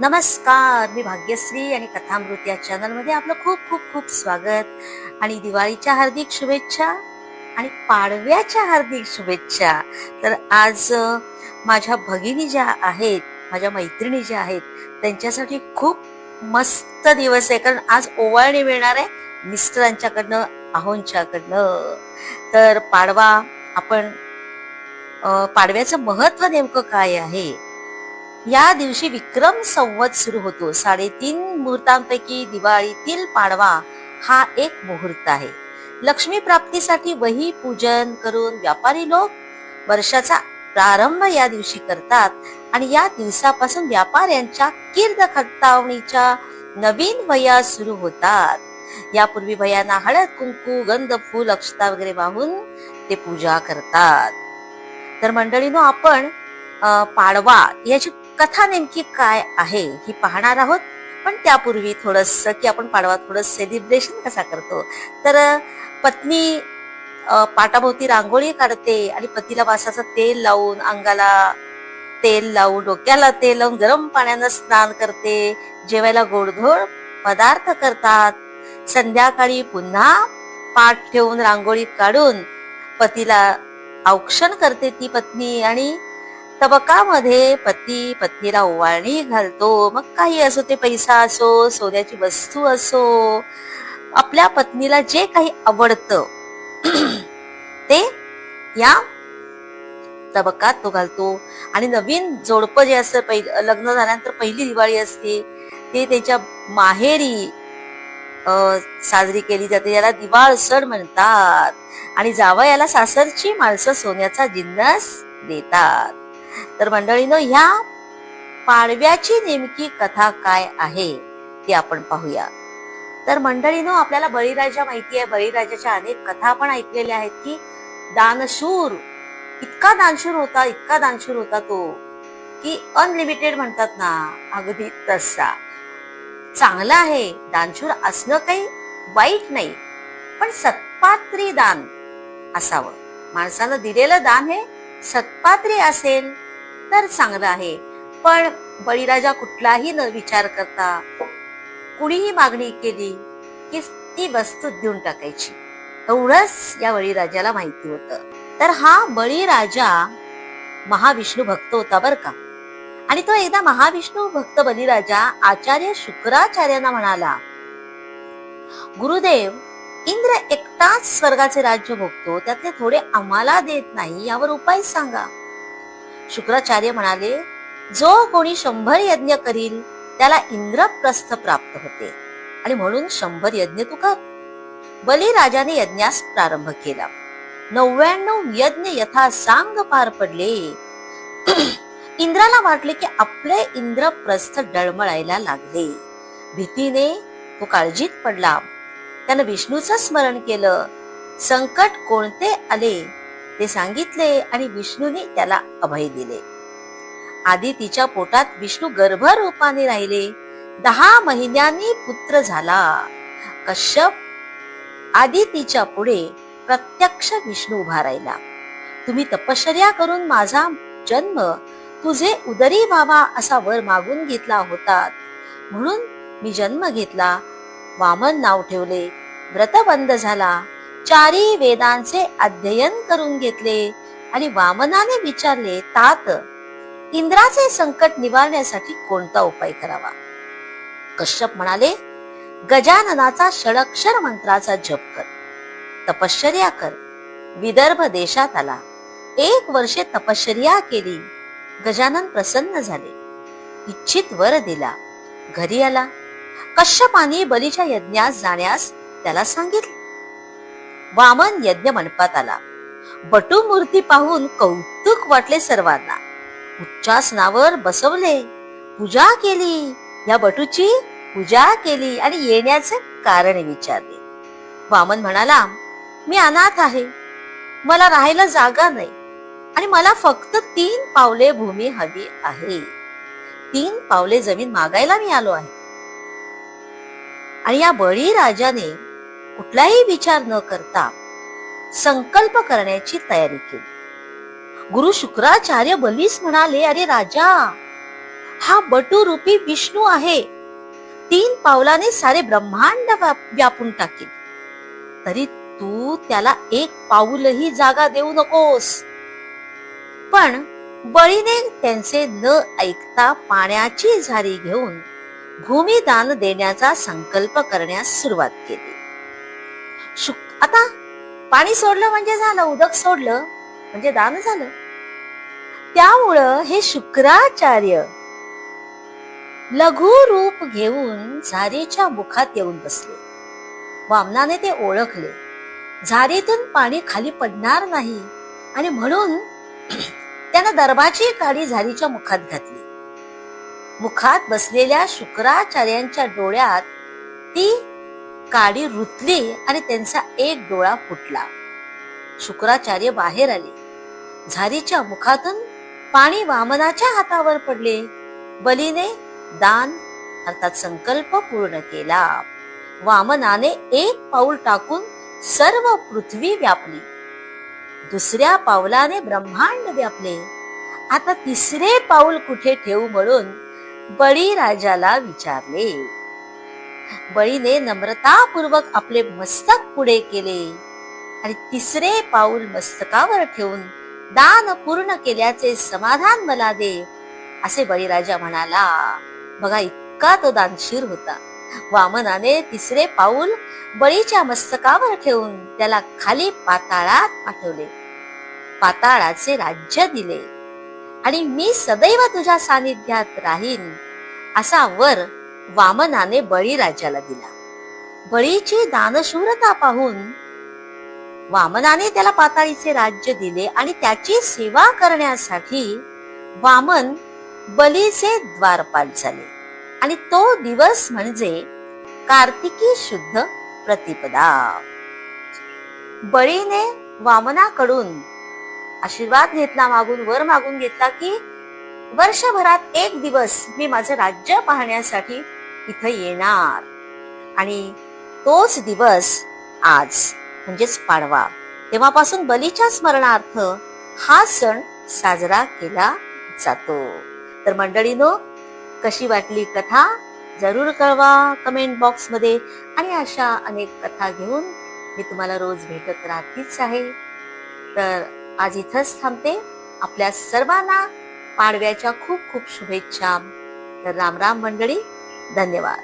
नमस्कार मी भाग्यश्री आणि कथामृत या चॅनलमध्ये आपलं खूप खूप खूप स्वागत. आणि दिवाळीच्या हार्दिक शुभेच्छा आणि पाडव्याच्या हार्दिक शुभेच्छा. तर आज माझ्या भगिनी ज्या आहेत माझ्या मैत्रिणी ज्या आहेत त्यांच्यासाठी खूप मस्त दिवस आहे. कारण आज ओवाळणी मिळणार आहे मिस्टरांच्याकडनं आहोंच्याकडनं. तर पाडवा आपण पाडव्याचं महत्त्व नेमकं काय आहे? या दिवशी विक्रम संवत सुरू होतो. साडेतीन मुहूर्तांपैकी दिवाळीतील पाडवा हा एक मुहूर्त आहे. लक्ष्मी प्राप्तीसाठी वही पूजन करून व्यापारी लोक वर्षाचा प्रारंभ या दिवशी करतात आणि या दिवसापासून व्यापाऱ्यांच्या कीर्द खट्टावणीच्या नवीन वया सुरू होतात. यापूर्वी वयांना हळद कुंकू गंध फूल अक्षता वगैरे वाहून ते पूजा करतात. तर मंडळीनो आपण पाडवा याची कथा नेमकी काय आहे ही पाहणार आहोत. पण त्यापूर्वी थोडस की आपण पाडवा थोडं सेलिब्रेशन कसा करतो. तर पत्नी पाटाभोवती रांगोळी काढते आणि पतीला वासाचं तेल लावून अंगाला तेल लावून डोक्याला तेल लावून गरम पाण्यानं स्नान करते. जेवायला गोडधोड पदार्थ करतात. संध्याकाळी पुन्हा पाठ ठेवून रांगोळी काढून पतीला औक्षण करते ती पत्नी आणि तबकामध्ये पती पत्नीला ओवाळणी घालतो. मग काही असो ते पैसा असो सोन्याची वस्तू असो आपल्या पत्नीला जे काही आवडतं ते या तबकात तो घालतो. आणि नवीन जोडपं जे असतं लग्न झाल्यानंतर पहिली दिवाळी असते ते त्याच्या माहेरी साजरी केली जाते. याला दिवाळ सण म्हणतात. आणि जावयाला सासरची माणसं सोन्याचा जिन्नस देतात. तर मंडळीनो ह्या पाडव्याची नेमकी कथा काय आहे ती आपण पाहूया. तर मंडळीनो आपल्याला बळीराजा माहिती आहे बळीराजाच्या अनेक कथा पण ऐकलेल्या आहेत की दानशूर इतका दानशूर होता इतका दानशूर होता तो की अनलिमिटेड म्हणतात ना अगदी तसा. चांगला आहे दानशूर असणं काही वाईट नाही पण सत्पात्री दान असावं. माणसानं दिलेलं दान हे सत्पात्री असेल तर चांगलं आहे. पण बळीराजा कुठलाही न विचार करता कुणीही मागणी केली की ती वस्तू देऊन टाकायची. एवढंच या बळीराजाला माहिती होतं. तर हा बळीराजा महाविष्णू भक्त होता बर का? आणि तो एकदा महाविष्णू भक्त बलिराजा आचार्य शुक्राचार्यांना म्हणाला गुरुदेव इंद्र एकटाच स्वर्गाचे राज्य भोगतो. त्यातले थोडे आम्हाला देत नाही यावर उपाय सांगा. शुक्राचार्य म्हणाले जो कोणी शंभर यज्ञ करील त्याला इंद्रप्रस्थ प्राप्त होते. आणि म्हणून शंभर यज्ञ तू कर. बलिराजाने यज्ञास प्रारंभ केला. नव्याण्णव यज्ञ यथा सांग पार पडले. इंद्राला वाटले की आपले इंद्रप्रस्थ डळमळायला लागले. भीतीने तो काळजीत पडला. त्यानं विष्णूचं स्मरण केलं. संकट कोणते आले? ते सांगितले आणि विष्णूने त्याला अभय दिले. आधी तिच्या पोटात विष्णू गर्भरूपाने राहिले. दहा महिन्यांनी पुत्र झाला. कश्यप आधी तिच्या पुढे प्रत्यक्ष विष्णू उभा राहिला. तुम्ही तपश्चर्या करून माझा जन्म तुझे उदरी व्हावा असा वर मागून घेतला होता. म्हणून मी जन्म घेतला. वामन नाव ठेवले. व्रतबंद झाला. चारी वेदांचे अध्ययन करून घेतले आणि वामनाने विचारले तात इंद्राचे संकट निवारण्यासाठी कोणता उपाय करावा? कश्यप म्हणाले गजाननाचा षडक्षर मंत्राचा जप कर तपश्चर्या कर विदर्भ देशात आला. एक वर्षे तपश्चर्या केली गजानन प्रसन्न झाले. इच्छित वर दिला घरी आला. कश्यपाने बलीच्या यज्ञास जाण्यास त्याला सांगितले. वामन यज्ञ मंडपात आला. बटू मूर्ती पाहून कौतुक वाटले सर्वांना. उच्चासनावर बसवले. पूजा केली. या बटूची पूजा केली आणि येण्याचे कारण विचारले. वामन म्हणाला मी अनाथ आहे. मला राहायला जागा नाही. आणि मला फक्त तीन पावले भूमी हवी आहे. तीन पावले जमीन मागायला मी आलो आहे. आणि या बळी राजाने कुठलाही विचार न करता संकल्प करण्याची तयारी केली. गुरु शुक्राचार्य बलीस म्हणाले अरे राजा हा बटूरूपी विष्णू आहे. तीन पावलाने सारे ब्रह्मांड व्यापून टाकेल. तरी तू त्याला एक पाऊलही जागा देऊ नकोस. पण बळीने त्यांचे न ऐकता पाण्याची झारी घेऊन भूमिदान देण्याचा संकल्प करण्यास सुरुवात केली. शुक आता पाणी सोडलं म्हणजे झालं उदक सोडलं म्हणजे दान झालं. त्यामुळं हे शुक्राचार्य लघु रूप घेऊन झारीच्या मुखात येऊन बसले. वामनाने ते ओळखले. झारीतून पाणी खाली पडणार नाही आणि म्हणून त्यानं दरबाची काडी झारीच्या मुखात घातली. मुखात बसलेल्या शुक्राचार्यांच्या डोळ्यात ती काडी रुतली आणि त्यांचा एक डोळा फुटला. शुक्राचार्य बाहेर आले. झारीच्या मुखातून पाणी वामनाच्या हातावर पडले. बलीने दान अर्थात संकल्प पूर्ण केला. वामनाने एक पाऊल टाकून सर्व पृथ्वी व्यापली. दुसऱ्या पावलाने ब्रह्मांड व्यापले. आता तिसरे पाऊल कुठे ठेवू म्हणून बळीराजाला विचारले. बळीने नम्रतापूर्वक आपले मस्तक पुढे केले. आणि तिसरे पाऊल मस्तकावर ठेवून दान पूर्ण केल्याचे समाधान मला दे असे बळीराजा म्हणाला. बघा इतका तो दानशीर होता. वामनाने तिसरे पाऊल बळीच्या मस्तकावर ठेवून त्याला खाली पाताळात पाठवले. पाताळाचे राज्य दिले. आणि मी सदैव तुझ्या सानिध्यात राहीन असा वर वामनाने बळीराजाला दिला. बळीची दानशूरता पाहून वामनाने त्याला पाताळीचे राज्य दिले आणि त्याची सेवा करण्यासाठी वामन बलीचे द्वारपाल झाले. आणि तो दिवस म्हणजे कार्तिकी शुद्ध प्रतिपदा. बळीने वामनाकडून आशीर्वाद घेतला मागून वर मागून घेतला की वर्षभरात एक दिवस मी माझं राज्य पाहण्यासाठी इथं येणार. आणि तोच दिवस आज म्हणजेच पाडवा. तेव्हापासून बलीच्या स्मरणार्थ हा सण साजरा केला जातो. तर मंडळीनो कशी वाटली कथा? जरूर कळवा कमेंट बॉक्समध्ये. आणि अशा अनेक कथा घेऊन मी तुम्हाला रोज भेटत राहतीच आहे. तर आज इथंच थांबते. आपल्या सर्वांना पाडव्याच्या खूप खूप शुभेच्छा. तर रामराम मंडळी. धन्यवाद